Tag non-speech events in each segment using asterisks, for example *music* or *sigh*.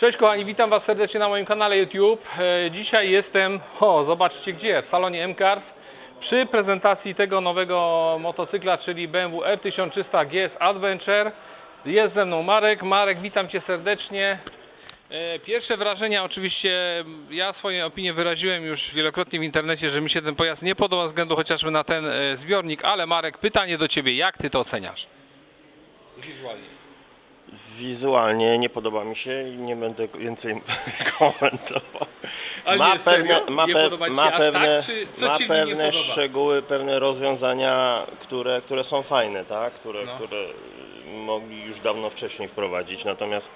Cześć kochani, witam Was serdecznie na moim kanale YouTube. E, Dzisiaj jestem, o zobaczcie gdzie, w salonie M-Cars przy prezentacji tego nowego motocykla, czyli BMW R1300 GS Adventure. Jest ze mną Marek. Marek, witam Cię serdecznie. E, Pierwsze wrażenia, oczywiście ja swoje opinie wyraziłem już wielokrotnie w internecie, że mi się ten pojazd nie podoba ze względu chociażby na ten e, zbiornik, ale Marek, pytanie do Ciebie, jak Ty to oceniasz? Wizualnie. Wizualnie nie podoba mi się i nie będę więcej *laughs* komentował. Ale nie, serio? Nie pe- podoba ci się ma aż pewne, tak, czy co ma ci w nim nie pewne podoba? szczegóły, pewne rozwiązania, które, które są fajne, tak? które, No. które mogli już dawno wcześniej wprowadzić. Natomiast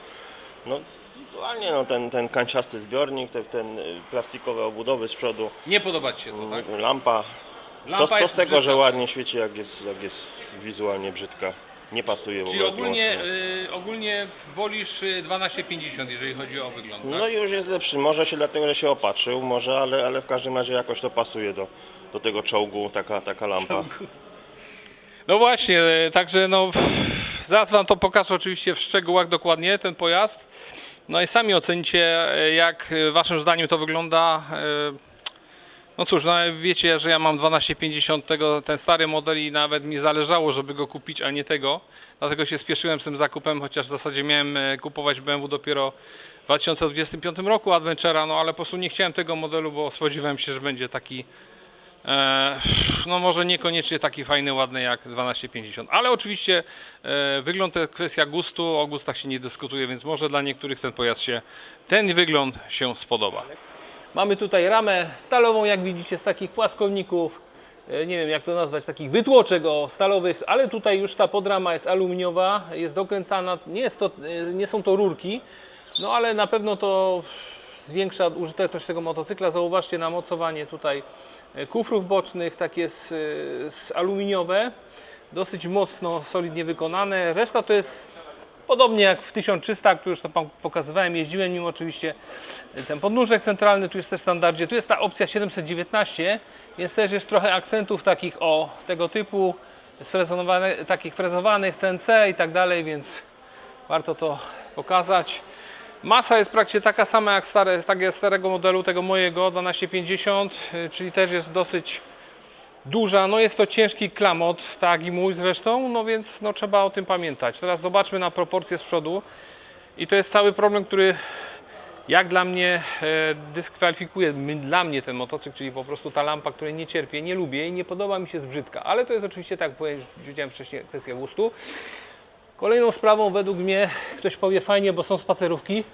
no, wizualnie no, ten, ten kanciasty zbiornik, ten, ten y, plastikowe obudowy z przodu, Nie podoba Ci się to, tak? lampa. Lampa co, co jest z tego, brzydka. że ładnie świeci, jak jest, jak jest wizualnie brzydka? Nie pasuje w Czyli ogóle. ogólnie, y, ogólnie wolisz y, 1250, jeżeli chodzi o wygląd, tak? No i już jest lepszy. Może się dlatego, że się opatrzył, może, ale, ale w każdym razie jakoś to pasuje do, do tego czołgu, taka, taka lampa. No właśnie, y, także no pff, zaraz Wam to pokażę oczywiście w szczegółach dokładnie, ten pojazd. No i sami ocenicie, y, jak y, Waszym zdaniem to wygląda. y, No cóż, no wiecie, że ja mam 1250, tego, ten stary model i nawet mi zależało, żeby go kupić, a nie tego. Dlatego się spieszyłem z tym zakupem, chociaż w zasadzie miałem e, kupować BMW dopiero w 2025 roku Adventure'a, no ale po prostu nie chciałem tego modelu, bo spodziewałem się, że będzie taki e, no może niekoniecznie taki fajny, ładny jak 1250, ale oczywiście e, wygląd to kwestia gustu, o gustach się nie dyskutuje, więc może dla niektórych ten pojazd się, ten wygląd się spodoba. Mamy tutaj ramę stalową, jak widzicie, z takich płaskowników. e, Nie wiem jak to nazwać, takich wytłoczek o stalowych, ale tutaj już ta podrama jest aluminiowa, jest dokręcana. Nie, jest to, e, nie są to rurki, no ale na pewno to zwiększa użyteczność tego motocykla. Zauważcie na mocowanie tutaj e, kufrów bocznych, takie e, z aluminiowe, dosyć mocno, solidnie wykonane. Reszta to jest Podobnie jak w 1300, który już to Wam pokazywałem, jeździłem nim oczywiście. Ten podnóżek centralny tu jest też w standardzie. Tu jest ta opcja 719, więc też jest trochę akcentów takich o tego typu, takich frezowanych CNC i tak dalej, więc warto to pokazać. Masa jest praktycznie taka sama jak stare, tak jak starego modelu tego mojego 1250, y, czyli też jest dosyć duża, no jest to ciężki klamot, tak i mój zresztą, no więc no trzeba o tym pamiętać. Teraz zobaczmy na proporcje z przodu i to jest cały problem, który jak dla mnie e, dyskwalifikuje dla mnie ten motocykl, czyli po prostu ta lampa, której nie cierpię, nie lubię i nie podoba mi się z brzydka, ale to jest oczywiście tak, jak powiedziałem wcześniej, kwestia gustu. Kolejną sprawą według mnie, ktoś powie fajnie, bo są spacerówki,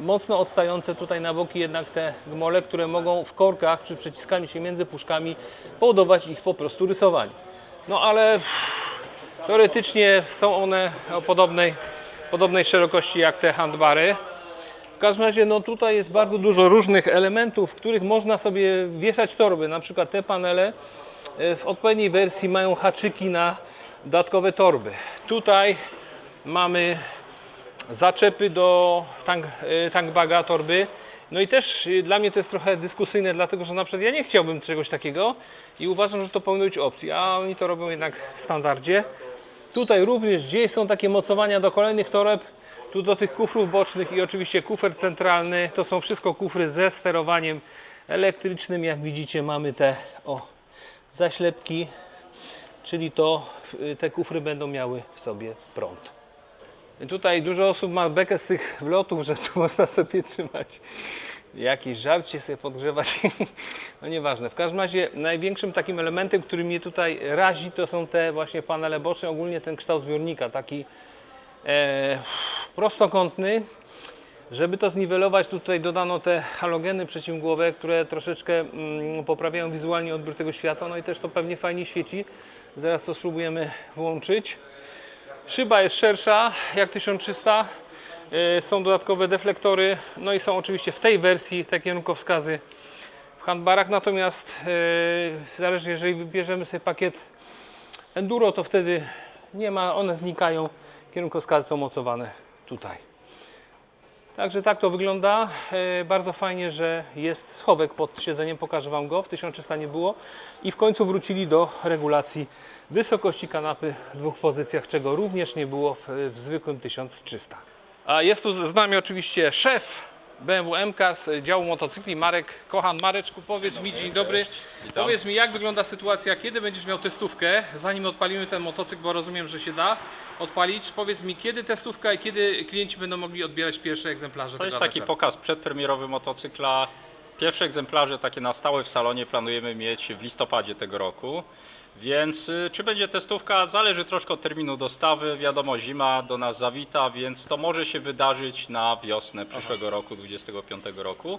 mocno odstające tutaj na boki jednak te gmole, które mogą w korkach przy przeciskaniu się między puszkami powodować ich po prostu rysowanie. No ale teoretycznie są one o podobnej, podobnej szerokości jak te handbary. W każdym razie no tutaj jest bardzo dużo różnych elementów, w których można sobie wieszać torby. Na przykład te panele e, w odpowiedniej wersji mają haczyki na dodatkowe torby. Tutaj mamy zaczepy do tank, y, tankbaga, torby. No i też y, dla mnie to jest trochę dyskusyjne, dlatego że na przykład ja nie chciałbym czegoś takiego i uważam, że to powinno być opcji, a oni to robią jednak w standardzie. Tutaj również gdzieś są takie mocowania do kolejnych toreb, tu do tych kufrów bocznych i oczywiście kufer centralny. To są wszystko kufry ze sterowaniem elektrycznym. Jak widzicie mamy te o, zaślepki, czyli to y, te kufry będą miały w sobie prąd. Tutaj dużo osób ma bekę z tych wlotów, że tu *laughs* można sobie trzymać jakiś żarcie sobie podgrzewać. *laughs* No nieważne. W każdym razie największym takim elementem, który mnie tutaj razi, to są te właśnie panele boczne, ogólnie ten kształt zbiornika, taki e, prostokątny. Żeby to zniwelować, tutaj dodano te halogeny przeciwmgłowe, które troszeczkę mm, poprawiają wizualnie odbiór tego światła, no i też to pewnie fajnie świeci. Zaraz to spróbujemy włączyć. Szyba jest szersza jak 1300. Yy, Są dodatkowe deflektory. No i są oczywiście w tej wersji te kierunkowskazy w handbarach. Natomiast yy, zależnie jeżeli wybierzemy sobie pakiet Enduro, to wtedy nie ma, one znikają. Kierunkowskazy są mocowane tutaj. Także tak to wygląda. E, Bardzo fajnie, że jest schowek pod siedzeniem. Pokażę Wam go. W 1300 nie było. I w końcu wrócili do regulacji wysokości kanapy w dwóch pozycjach, czego również nie było w, w zwykłym 1300. A jest tu z nami oczywiście szef BMW MKS z działu motocykli Marek Kochan. Mareczku, powiedz mi, dzień dobry. Powiedz mi, jak wygląda sytuacja, kiedy będziesz miał testówkę, zanim odpalimy ten motocykl, bo rozumiem, że się da odpalić. Powiedz mi, kiedy testówka i kiedy klienci będą mogli odbierać pierwsze egzemplarze To tego jest taki pokaz przedpremierowy motocykla. Pierwsze egzemplarze takie na stałe w salonie planujemy mieć w listopadzie tego roku. Więc y, czy będzie testówka? Zależy troszkę od terminu dostawy. Wiadomo, zima do nas zawita, więc to może się wydarzyć na wiosnę przyszłego roku, 25 roku.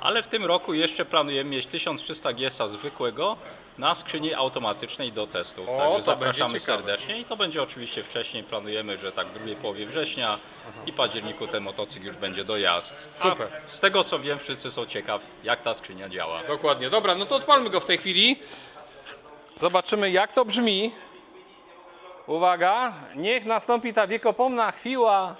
Ale w tym roku jeszcze planujemy mieć 1300 GS-a zwykłego na skrzyni automatycznej do testów. O, to Także będzie zapraszamy ciekawe. serdecznie i to będzie oczywiście wcześniej. Planujemy, że tak w drugiej połowie września i październiku ten motocykl już będzie dojazd. Super. A z tego co wiem, wszyscy są ciekaw, jak ta skrzynia działa. Dokładnie, dobra, no to odpalmy go w tej chwili. Zobaczymy jak to brzmi. Uwaga, niech nastąpi ta wiekopomna chwila.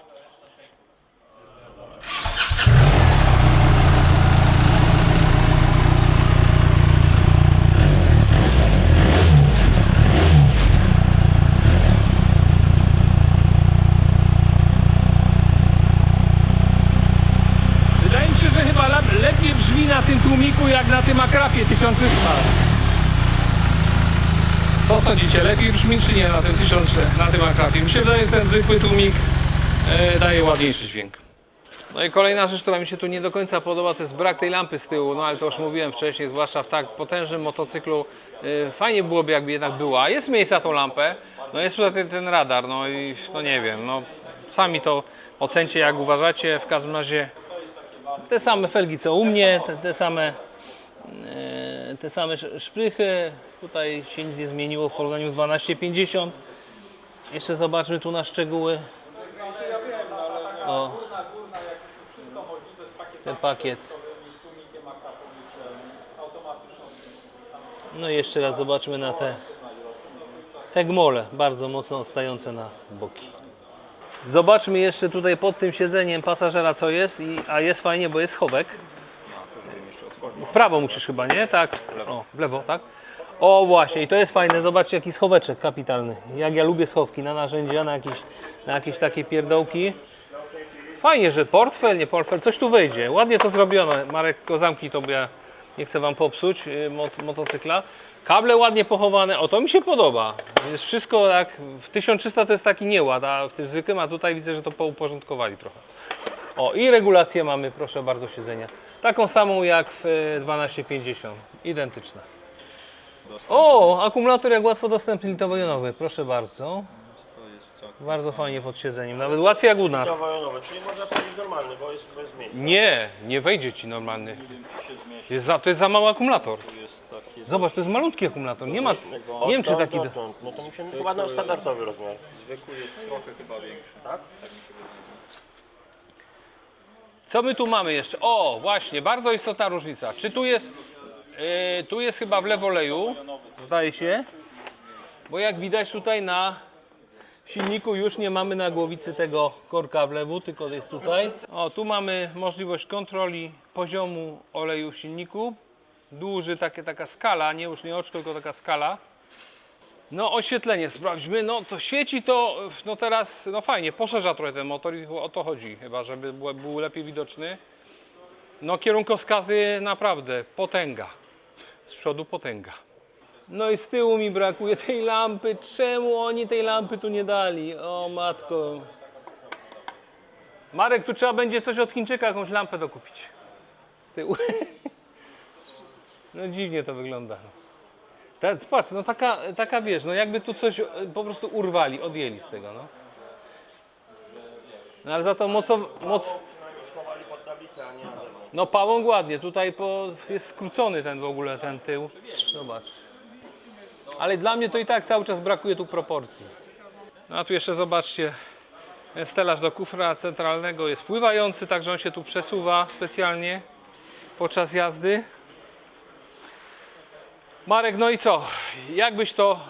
Wydaje mi się, że chyba le- lepiej brzmi na tym tłumiku jak na tym akrapie 1300. Co sądzicie, lepiej brzmi czy nie na tym 1000, na tym akrapie? Mi się wydaje, że ten zwykły tłumik e, daje ładniejszy dźwięk. No i kolejna rzecz, która mi się tu nie do końca podoba, to jest brak tej lampy z tyłu, no ale to już mówiłem wcześniej, zwłaszcza w tak potężnym motocyklu. e, Fajnie byłoby, jakby jednak była. Jest miejsce na tą lampę, no jest tutaj ten, ten radar, no i no nie wiem, no sami to ocencie jak uważacie. W każdym razie te same felgi co u mnie, te, te same e, te same sz- szprychy. Tutaj się nic nie zmieniło w porównaniu z 1250. Jeszcze zobaczmy tu na szczegóły. O. Ten pakiet. No i jeszcze raz zobaczmy na te te gmole, bardzo mocno odstające na boki. Zobaczmy jeszcze tutaj pod tym siedzeniem pasażera co jest, i, a jest fajnie, bo jest schowek. W prawo musisz chyba, nie? Tak. O, w lewo, tak? O właśnie, i to jest fajne, zobaczcie jaki schoweczek kapitalny. Jak ja lubię schowki na narzędzia, na jakieś, na jakieś takie pierdołki. Fajnie, że portfel, nie portfel, coś tu wejdzie. Ładnie to zrobione. Marek, go zamknij to, bo ja nie chcę Wam popsuć y, mot, motocykla. Kable ładnie pochowane, o to mi się podoba. Jest wszystko tak, w 1300 to jest taki nieład, a w tym zwykłym, a tutaj widzę, że to pouporządkowali trochę. O, i regulację mamy, proszę bardzo, siedzenia. Taką samą jak w e, 1250. Identyczna. O, akumulator jak łatwo dostępny litowo-jonowy, proszę bardzo. Bardzo fajnie pod siedzeniem, nawet łatwiej jak u nas. Wojonowe, czyli można powiedzieć normalny, bo jest bez miejsca. Nie, nie wejdzie ci normalny. Jest za, to jest za mały akumulator. Zobacz, to jest malutki akumulator. Nie ma. Nie wiem, czy taki. dotąd. No to mi się chyba na standardowy rozmiar. Zwykły jest trochę chyba większy. Tak? Co my tu mamy jeszcze? O, właśnie, bardzo istotna różnica. Czy tu jest. E, tu jest chyba wlew oleju, zdaje się. Bo jak widać tutaj na silniku już nie mamy na głowicy tego korka wlewu, tylko jest tutaj. O, tu mamy możliwość kontroli poziomu oleju w silniku. Duży takie, taka skala, nie już nie oczko, tylko taka skala. No oświetlenie sprawdźmy, no to świeci to, no teraz, no fajnie, poszerza trochę ten motor i o to chodzi chyba, żeby był lepiej widoczny. No kierunkowskazy naprawdę, potęga. Z przodu potęga. No i z tyłu mi brakuje tej lampy, czemu oni tej lampy tu nie dali? O matko. Marek, tu trzeba będzie coś od Chińczyka, jakąś lampę dokupić. Z tyłu. No dziwnie to wygląda. Ta, patrz, no taka, taka wiesz, no jakby tu coś e, po prostu urwali, odjęli z tego, no. No ale za to mocno, moc, no pałąk ładnie, tutaj po, jest skrócony ten w ogóle, ten tył. Zobacz. Ale dla mnie to i tak cały czas brakuje tu proporcji. No a tu jeszcze zobaczcie, stelaż do kufra centralnego jest pływający, także on się tu przesuwa specjalnie podczas jazdy. Marek, no i co? Jak byś to,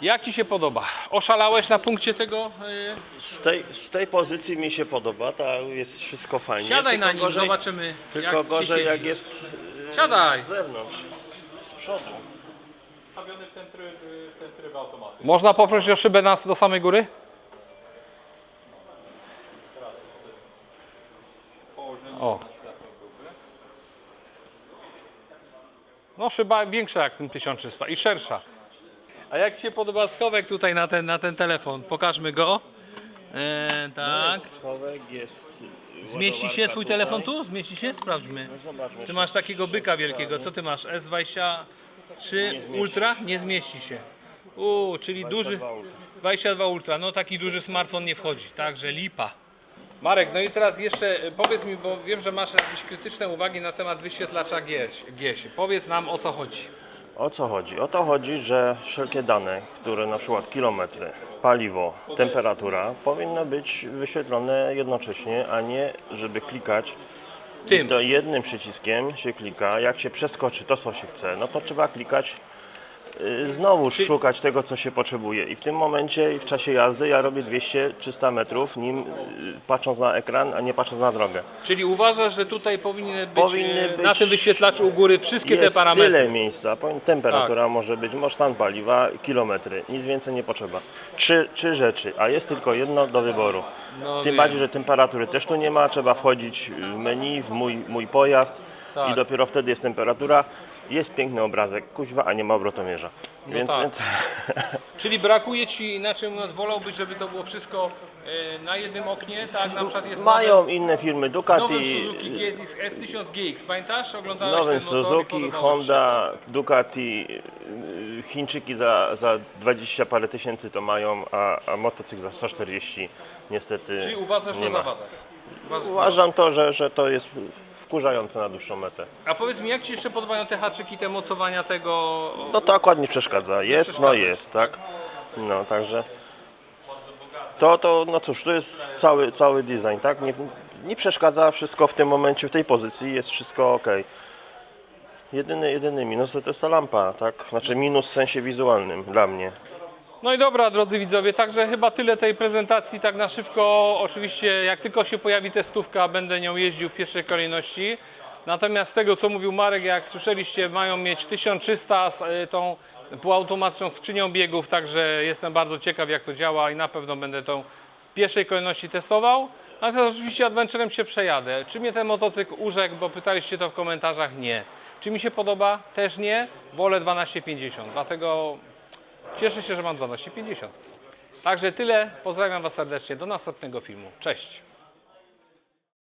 jak Ci się podoba? Oszalałeś na punkcie tego? Y, z tej, z tej pozycji mi się podoba, ta jest wszystko fajnie. Siadaj tylko na nim, gorzej, zobaczymy. Tylko jak gorzej jak jest y, Siadaj. z zewnątrz, z przodu. Wstawiony w ten tryb, y, tryb. Można poprosić o szybę nas do samej góry? O. No szyba większa jak ten 1300 i szersza. A jak Ci się podoba schowek tutaj na ten, na ten telefon? Pokażmy go. E, tak. Schowek jest. Zmieści się Twój telefon tu? Zmieści się? Sprawdźmy. Zobaczmy. Ty masz takiego byka wielkiego. Co Ty masz? S23 Ultra? Nie zmieści się. U, czyli duży... 22 Ultra. 22 Ultra, no taki duży smartfon nie wchodzi, także lipa. Marek, no i teraz jeszcze e, powiedz mi, bo wiem, że masz jakieś krytyczne uwagi na temat wyświetlacza. GS. Powiedz nam o co chodzi. O co chodzi? O to chodzi, że wszelkie dane, które na przykład kilometry, paliwo, temperatura, powinno być wyświetlone jednocześnie, a nie żeby klikać. Tym. To jednym przyciskiem się klika. Jak się przeskoczy to, co się chce, no to trzeba klikać. Y, Znowu szukać tego, co się potrzebuje. I w tym momencie, i w czasie jazdy, ja robię 200-300 metrów, nim y, patrząc na ekran, a nie patrząc na drogę. Czyli uważasz, że tutaj powinny być, Powinny e, być- na tym wyświetlaczu u góry wszystkie te parametry. tyle miejsca, temperatura może być, może stan paliwa, kilometry, nic więcej nie potrzeba. Trzy, trzy rzeczy, a jest tylko jedno do wyboru. No Tym bardziej, że temperatury też tu nie ma, trzeba wchodzić w menu, w mój, mój pojazd Tak. i dopiero wtedy jest temperatura. Jest piękny obrazek, kuźwa, a nie ma obrotomierza. więc, tak. więc *laughs* Czyli brakuje Ci, inaczej mówiąc, wolałbyś, żeby to było wszystko e, na jednym oknie, tak? Na przykład jest mają inne firmy, nowym Ducati, Suzuki GSX S1000GX, pamiętasz? Oglądałeś nowym ten motor i Suzuki, podobało Ci się? Honda, Ducati, yy, Chińczyki za, za 20 parę tysięcy to mają, a, a motocykl za 140 niestety Czyli uważasz nie to ma. za wadę? Uważasz- Uważam to, że, że to jest wkurzające na dłuższą metę. A powiedz mi, jak Ci jeszcze podobają te haczyki, te mocowania tego? No to akurat nie przeszkadza. Jest, no jest, tak? No, także to, to, no cóż, to jest cały, cały design, tak? Nie, nie przeszkadza wszystko w tym momencie, w tej pozycji, jest wszystko ok. Jedyny, jedyny minus to jest ta lampa, tak? Znaczy minus w sensie wizualnym dla mnie. No i dobra, drodzy widzowie, także chyba tyle tej prezentacji, tak na szybko. Oczywiście, jak tylko się pojawi testówka, będę nią jeździł w pierwszej kolejności. Natomiast z tego, co mówił Marek, jak słyszeliście, mają mieć 1300 z y, tą półautomatyczną skrzynią biegów, także jestem bardzo ciekaw, jak to działa i na pewno będę tą w pierwszej kolejności testował. Teraz oczywiście Adventurem się przejadę. Czy mnie ten motocykl urzekł, bo pytaliście to w komentarzach? Nie. Czy mi się podoba? Też nie. Wolę 1250, dlatego Cieszę się, że mam 12,50. Także tyle. Pozdrawiam Was serdecznie. Do następnego filmu. Cześć.